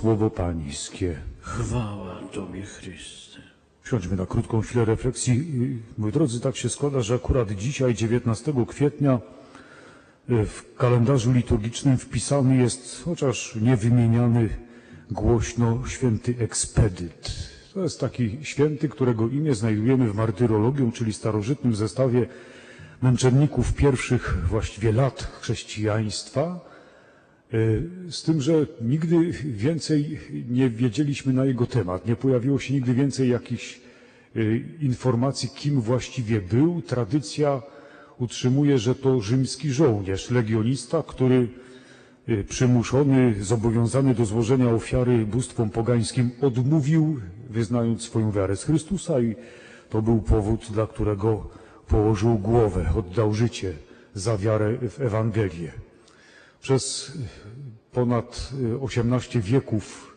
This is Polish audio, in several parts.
słowo Pańskie. Chwała Tobie, Chryste. Siądźmy na krótką chwilę refleksji. Moi drodzy, tak się składa, że akurat dzisiaj, 19 kwietnia, w kalendarzu liturgicznym wpisany jest, chociaż nie wymieniany głośno, święty ekspedyt. To jest taki święty, którego imię znajdujemy w martyrologium, czyli starożytnym zestawie męczenników pierwszych właściwie lat chrześcijaństwa. Y, Z tym, że nigdy więcej nie wiedzieliśmy na jego temat. Nie pojawiło się nigdy więcej jakichś y, informacji, kim właściwie był. Tradycja utrzymuje, że to rzymski żołnierz, legionista, który y, przymuszony, zobowiązany do złożenia ofiary bóstwom pogańskim odmówił, wyznając swoją wiarę z Chrystusa i to był powód, dla którego położył głowę, oddał życie za wiarę w Ewangelię. Przez ponad y, 18 wieków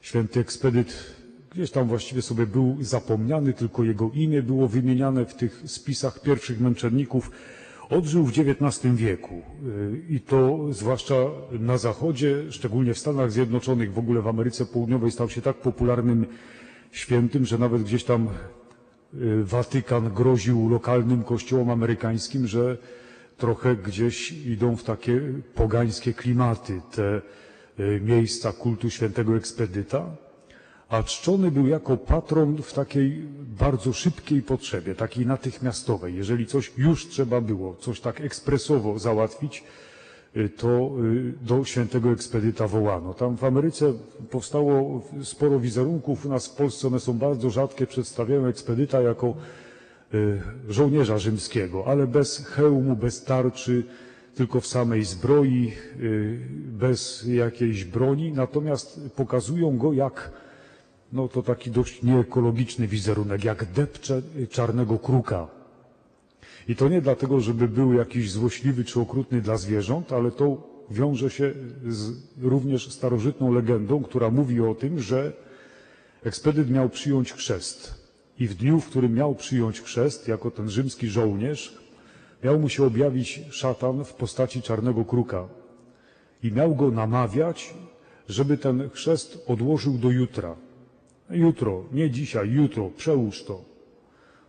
święty ekspedyt gdzieś tam właściwie sobie był zapomniany, tylko jego imię było wymieniane w tych spisach pierwszych męczenników. Odżył w XIX wieku y, i to zwłaszcza na Zachodzie, szczególnie w Stanach Zjednoczonych, w ogóle w Ameryce Południowej stał się tak popularnym świętym, że nawet gdzieś tam y, Watykan groził lokalnym kościołom amerykańskim, że trochę gdzieś idą w takie pogańskie klimaty te y, miejsca kultu świętego ekspedyta, a czczony był jako patron w takiej bardzo szybkiej potrzebie, takiej natychmiastowej. Jeżeli coś już trzeba było, coś tak ekspresowo załatwić, y, to y, do świętego ekspedyta wołano. Tam w Ameryce powstało sporo wizerunków, u nas w Polsce one są bardzo rzadkie, przedstawiają ekspedyta jako żołnierza rzymskiego, ale bez hełmu, bez tarczy, tylko w samej zbroi, y, bez jakiejś broni, natomiast pokazują go jak, no to taki dość nieekologiczny wizerunek, jak depcze czarnego kruka. I to nie dlatego, żeby był jakiś złośliwy czy okrutny dla zwierząt, ale to wiąże się z również starożytną legendą, która mówi o tym, że ekspedyt miał przyjąć chrzest. I w dniu, w którym miał przyjąć chrzest, jako ten rzymski żołnierz, miał mu się objawić szatan w postaci czarnego kruka. I miał go namawiać, żeby ten chrzest odłożył do jutra. Jutro, nie dzisiaj, jutro, przełóż to.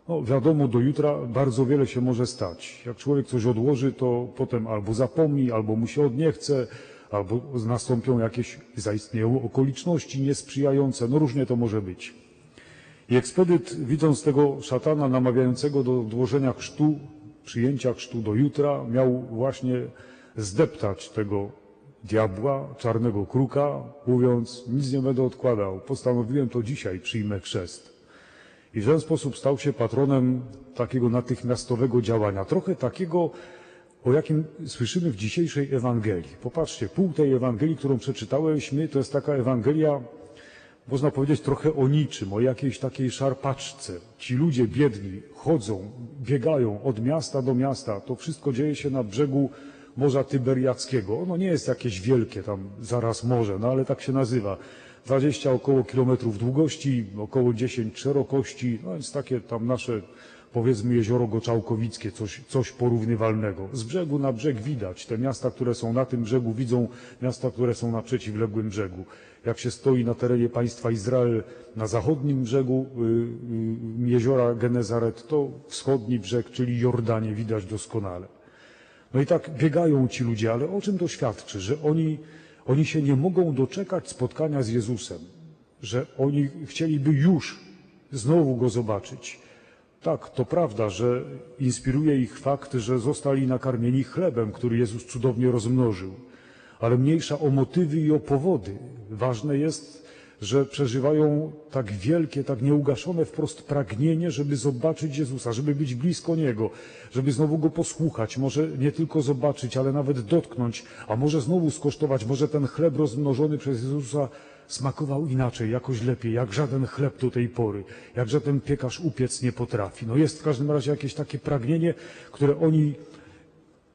No, wiadomo, do jutra bardzo wiele się może stać. Jak człowiek coś odłoży, to potem albo zapomni, albo mu się odniechce, albo nastąpią jakieś, zaistnieją okoliczności niesprzyjające. No różnie to może być. I ekspedyt, widząc tego szatana namawiającego do odłożenia chrztu, przyjęcia chrztu do jutra, miał właśnie zdeptać tego diabła, czarnego kruka, mówiąc, nic nie będę odkładał, postanowiłem to dzisiaj, przyjmę chrzest. I w ten sposób stał się patronem takiego natychmiastowego działania. Trochę takiego, o jakim słyszymy w dzisiejszej Ewangelii. Popatrzcie, pół tej Ewangelii, którą przeczytałeś, to jest taka Ewangelia, można powiedzieć, trochę o niczym, o jakiejś takiej szarpaczce. Ci ludzie biedni chodzą, biegają od miasta do miasta. To wszystko dzieje się na brzegu Morza Tyberiackiego. Ono nie jest jakieś wielkie, tam zaraz morze, no ale tak się nazywa. 20 około kilometrów długości, około 10 szerokości, no więc takie tam nasze, powiedzmy, jezioro Goczałkowickie, coś, coś porównywalnego. Z brzegu na brzeg widać. Te miasta, które są na tym brzegu, widzą miasta, które są na przeciwległym brzegu. Jak się stoi na terenie państwa Izrael na zachodnim brzegu y, y, jeziora Genezaret, to wschodni brzeg, czyli Jordanie, widać doskonale. No i tak biegają ci ludzie, ale o czym to świadczy? Że oni, oni się nie mogą doczekać spotkania z Jezusem, że oni chcieliby już znowu go zobaczyć. Tak, to prawda, że inspiruje ich fakt, że zostali nakarmieni chlebem, który Jezus cudownie rozmnożył. Ale mniejsza o motywy i o powody. Ważne jest, że przeżywają tak wielkie, tak nieugaszone wprost pragnienie, żeby zobaczyć Jezusa, żeby być blisko Niego, żeby znowu Go posłuchać, może nie tylko zobaczyć, ale nawet dotknąć, a może znowu skosztować, może ten chleb rozmnożony przez Jezusa smakował inaczej, jakoś lepiej, jak żaden chleb do tej pory, jak żaden piekarz upiec nie potrafi. No jest w każdym razie jakieś takie pragnienie, które oni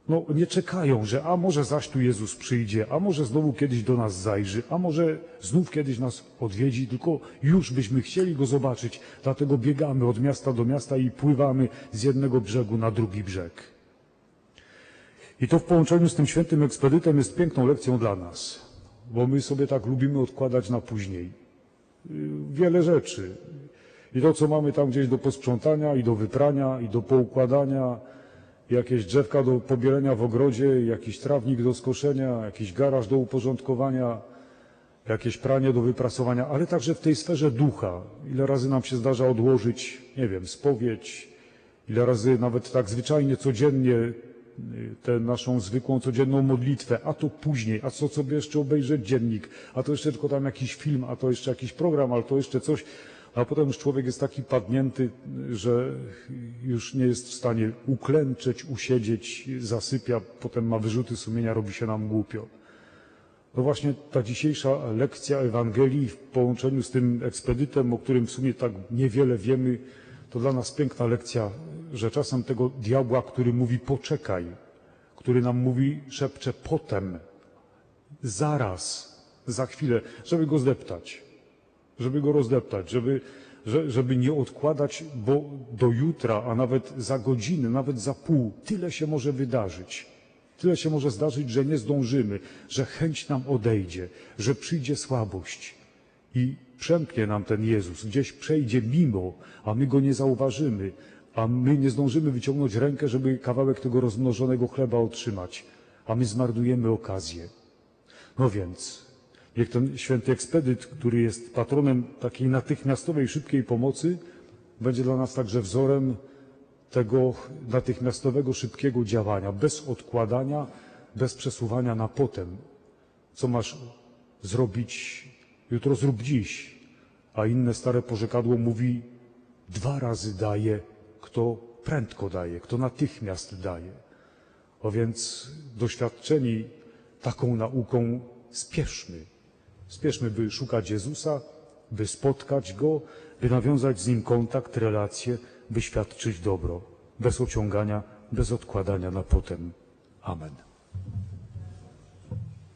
no, nie czekają, że a może zaś tu Jezus przyjdzie, a może znowu kiedyś do nas zajrzy, a może znów kiedyś nas odwiedzi, tylko już byśmy chcieli Go zobaczyć, dlatego biegamy od miasta do miasta i pływamy z jednego brzegu na drugi brzeg. I to w połączeniu z tym świętym ekspedytem jest piękną lekcją dla nas. Bo my sobie tak lubimy odkładać na później. Y, Wiele rzeczy. I to, co mamy tam gdzieś do posprzątania, i do wyprania, i do poukładania, jakieś drzewka do pobielenia w ogrodzie, jakiś trawnik do skoszenia, jakiś garaż do uporządkowania, jakieś pranie do wyprasowania, ale także w tej sferze ducha. Ile razy nam się zdarza odłożyć, nie wiem, spowiedź, ile razy nawet tak zwyczajnie, codziennie tę naszą zwykłą, codzienną modlitwę, a to później, a co sobie jeszcze obejrzeć dziennik, a to jeszcze tylko tam jakiś film, a to jeszcze jakiś program, ale to jeszcze coś, a potem już człowiek jest taki padnięty, że już nie jest w stanie uklęczeć, usiedzieć, zasypia, potem ma wyrzuty sumienia, robi się nam głupio. No właśnie ta dzisiejsza lekcja Ewangelii w połączeniu z tym ekspedytem, o którym w sumie tak niewiele wiemy, to dla nas piękna lekcja, że czasem tego diabła, który mówi poczekaj, który nam mówi, szepcze potem, zaraz, za chwilę, żeby go zdeptać, żeby go rozdeptać, żeby, że- żeby nie odkładać, bo do jutra, a nawet za godzinę, nawet za pół, tyle się może wydarzyć. Tyle się może zdarzyć, że nie zdążymy, że chęć nam odejdzie, że przyjdzie słabość i przemknie nam ten Jezus, gdzieś przejdzie mimo, a my go nie zauważymy, a my nie zdążymy wyciągnąć rękę, żeby kawałek tego rozmnożonego chleba otrzymać, a my zmarnujemy okazję. No więc, niech ten święty ekspedyt, który jest patronem takiej natychmiastowej, szybkiej pomocy, będzie dla nas także wzorem tego natychmiastowego, szybkiego działania, bez odkładania, bez przesuwania na potem. Co masz zrobić jutro, zrób dziś. A inne stare porzekadło mówi, dwa razy daje, kto prędko daje, kto natychmiast daje. A więc doświadczeni taką nauką spieszmy. Spieszmy, by szukać Jezusa, by spotkać Go, by nawiązać z Nim kontakt, relacje, by świadczyć dobro, bez ociągania, bez odkładania na potem. Amen.